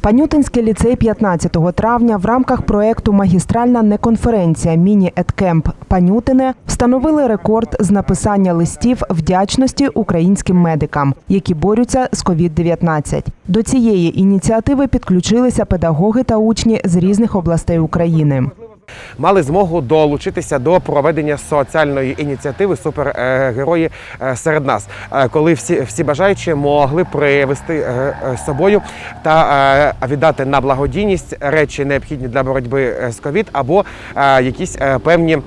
Панютинський ліцей 15 травня в рамках проєкту Магістральна неконференція Міні-Едкемп Панютине встановили рекорд з написання листів вдячності українським медикам, які борються з COVID-19. До цієї ініціативи підключилися педагоги та учні з різних областей України. Мали змогу долучитися до проведення соціальної ініціативи Супергерої е, серед нас, е, коли всі, всі бажаючі могли привезти е, з собою та віддати на благодійність речі необхідні для боротьби з ковід або якісь певні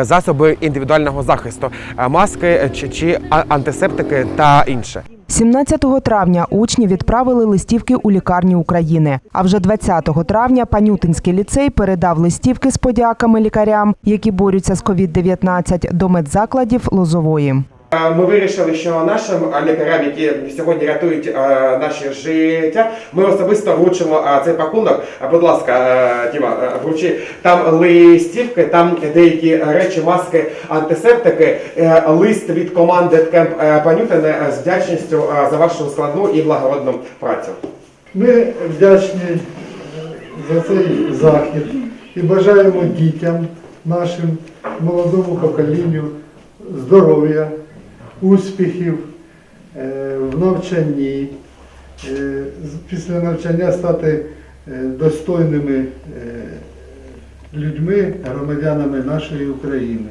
засоби індивідуального захисту, маски чи, чи антисептики та інше. 17 травня учні відправили листівки у лікарні України. А вже 20 травня Панютинський ліцей передав листівки з подяками лікарям, які борються з COVID-19, до медзакладів Лозової. Е, Ми вирішили, що нашим е, лікарям, які сьогодні рятують е, наше життя, ми особисто вручимо е, цей пакунок. Е, Будь ласка, е, Діма, е, вручи там листівки, там деякі речі, маски, антисептики, е, лист від команди Ткемп Панютине е, з вдячністю е, за вашу складну і благородну працю. Ми вдячні е, за цей захід і бажаємо дітям нашим молодому поколінню здоров'я, успіхів е, в навчанні, е, після навчання стати е, достойними людьми, громадянами нашої України.